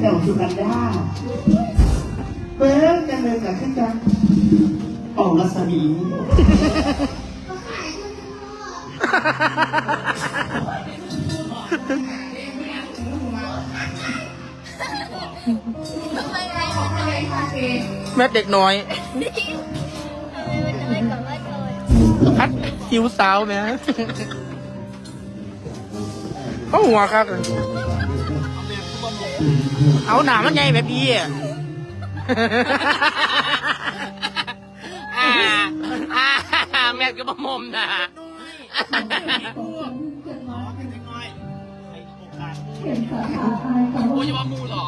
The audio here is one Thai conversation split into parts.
แซวสุกันดาเปิ้ลกันเลยกับขึ้นจังออกรัศมีทำไมอะไรมันทำไมคาเฟ่แม่เด็กน้อยคัดนพัดหิวสาวแม่เขาหัวครับ เอาหนามันใหญ่แบบพี่อะอ่าอ่าแม่ก็บะมมนะโอ้ยว่ามูหรอ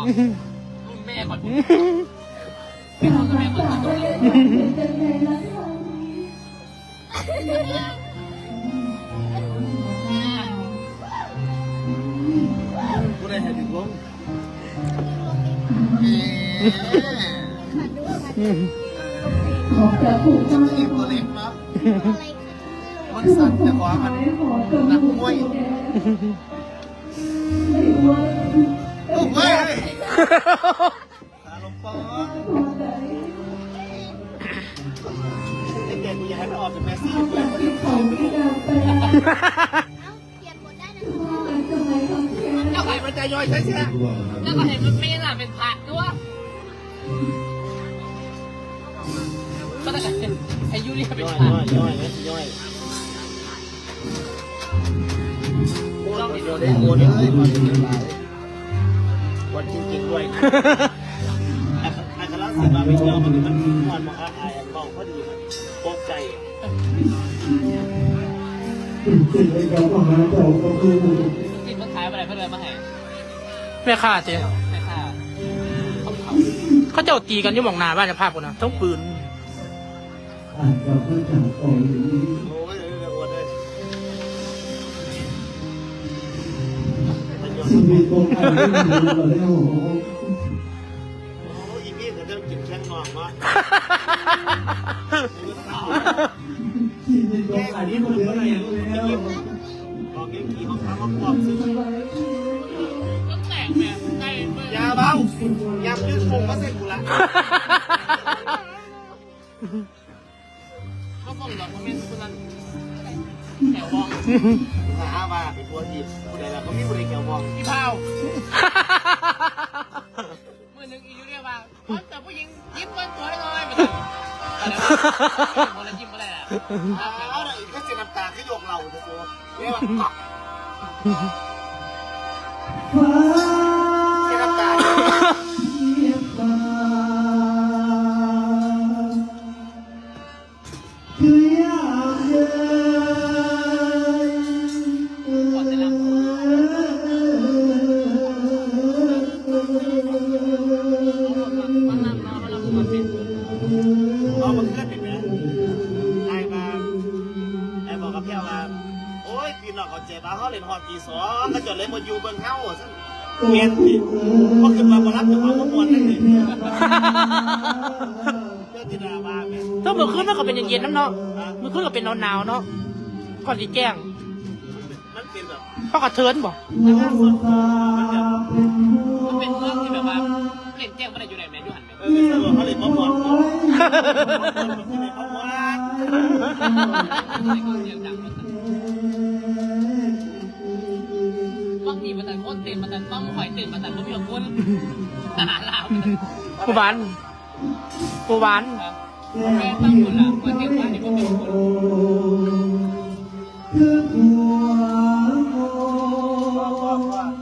รุ่นแม่ก่อนเป็นคนกับแม่ก่อน ของจะผูกต้องทีมตัวเล็กเนาะอะไรขึ้นมันสั่นแต่ว่ามันนักมวยไม่ว่าโอ้เฮ้ยตาลงปอเด็กๆกูอยากให้มันออกจากแมสซี่จากที่เขาไม่ได้ไปเอ้าเปลี่ยนบทได้นะทุกคนไมต้องแค่เจ้าไข่มันใจย่อยใช่ไหมแล้วก็เห็นมันไม่น่าเป็นพระด้วย รียเป็นย่อยพระย่อยย่อยนะย่อยโอ้ยเดี๋ยวได้โอนเลยวันนี้หลายวันจริงๆด้วยอันกำลังสิมาไปเที่ยวมันมันมันมาอาอายบอกพอดีมันตกใจสิ่งที่เราต้องหาเจ้าก็คือกินมันขายอะไรเพื่อนมาให้แม่ค่าเจ๊แม่ค่าเขาเจ้าตีกันอยี่หมองนาบ้านจะภาพกูนะต้องปืน อาจจะเพื่อจากตรงนี้โอ้ยเดี๋ยวโอนเลยชีวิตของเราไม่มีแล้วโอ้ยอีพี่ก็เริ่มกินแข้งนองเนาะชีวิตของเราไม่มีแล้วลองเงี้ยกี่ห้องพักห้องปอบซื้อก็แตกแม่ใกล้ยาเบายามยืดฟงมาเสร็จกูละ หาว่าเป็นตัวจีบผู้ใดล่ะก็มีผู้ใดเกี่ยวมองพี่เผามือหนึ่งอียูเรียกว่าแต่ผู้หญิงยิ้มวันตัวได้เลยมาอะไรยิ้มอะไรอะเอาเลยก็เสียน้ำตาขึ้นโยกเราจะตัวเรียกว่า เมียนผิดเพราะขึ้นมาบรับจากความมวนนั่นเองเพื่อที่ดาบ้าแม่ถ้าเมื่อคืนมันก็เป็นเย็นๆน้ำเนาะเมื่อคืนก็เป็นหนาวๆเนาะก่อนที่แจ้งมันเป็นแบบเขาก็เทิร์นบ่น้ำตาเป็นมันเป็นเรื่องที่แบบว่าเล่นแจ้งไม่ได้อยู่ไหนแม่อยู่หันแม่เออสรุปเขาเลยมาหมดเขาเลยมาหมดบาง มันแต่คนเต็มมันแต่ต้องหอยเต็มมันแต่ไม่มีคนตลาดลาวกูบานกูบานแม่ตั้งคนละคนเต็มบ้านนี่ก็เป็นคนคือหัว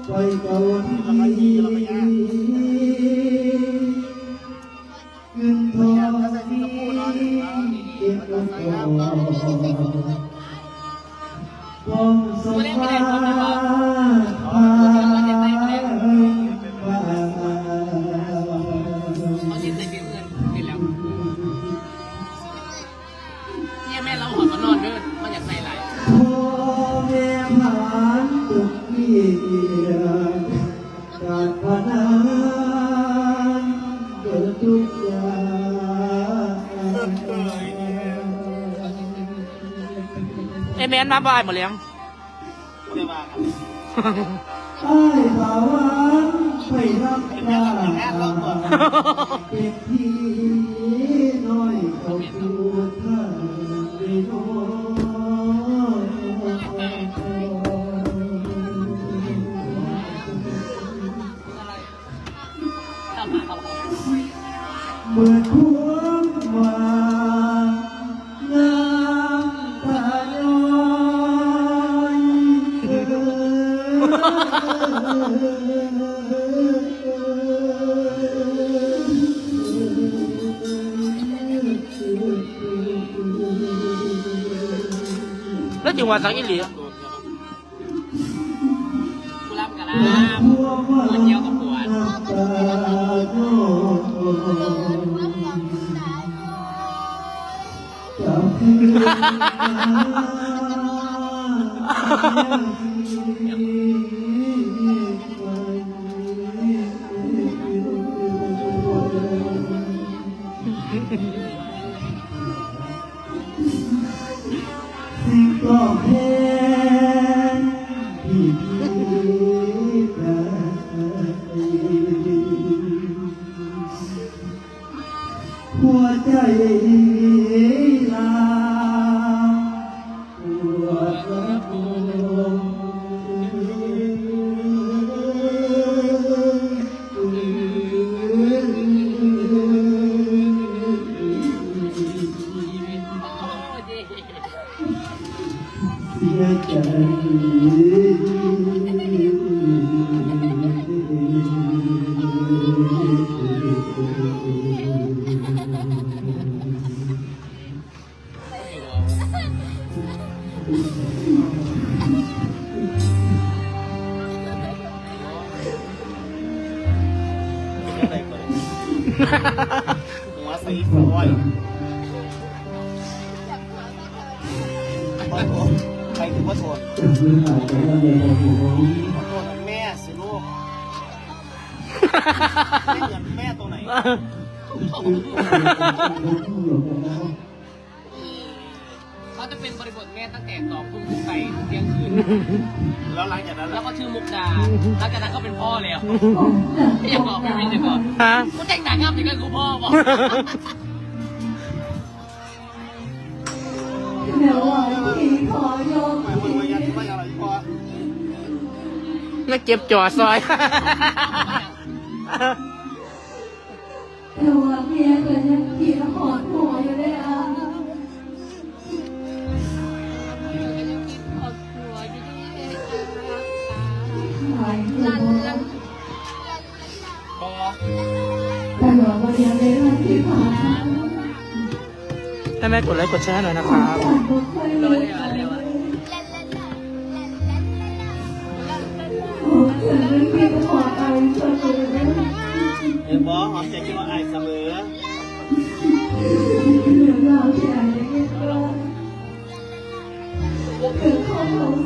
ไปเกาหลีเงินทองเก็บตัวควา กที่การพนันเกิดทุกอย่างไอแมนมาบ่ายหมดแล้วไม่ได้มากันไอ้สาวานไปรับเป็นแม่กับแม่เราตัวเป็นที่น้อยเขาตัวท่านไม่น้อย เมื่อควงมาน้ำตา ก็แพ้ที่พี่แพ้หัวใจ หัวใส่ฟอยใครถือว่าโทษเพื่อนอาจจะไม่ได้บอกผมขอโทษนะแม่สิลูกไม่เหมือนแม่ตรงไหนเขาจะเป็นบริบทแม่ตั้งแต่สองทุ่มถึงไปเที่ยงคืน แล้วหลังจากนั้นแล้วล่ะก็ชื่อมุกดาหลังจากนั้นก็เป็นพ่อแล้วอย่าบอกไม่เป็นเดี๋ยวก่อนฮะกูแต่งหนังงามอย่างนั้นกูพ่อบอกเดี๋ยวว่าพี่ขอยกห มายความว่ายังไม่อะไรพอแล้วเก็บจ่อซอยเดี๋ยวว่าเมียก็ยังขี่ละครหัวอยู่เลยอะหายตัวพอแต่หลวงพ่อเรียนเลยนะที่ผ่านมาถ้าแม่กดไลค์กดแชร์หน่อยนะครับ นเป็นพี่ขอเอาเธอเลยนะเออบอหอมใจคิดว่าไอ้เสมอเรื่องราวที่อ่านในเรื่องถึงข้อมูลสาร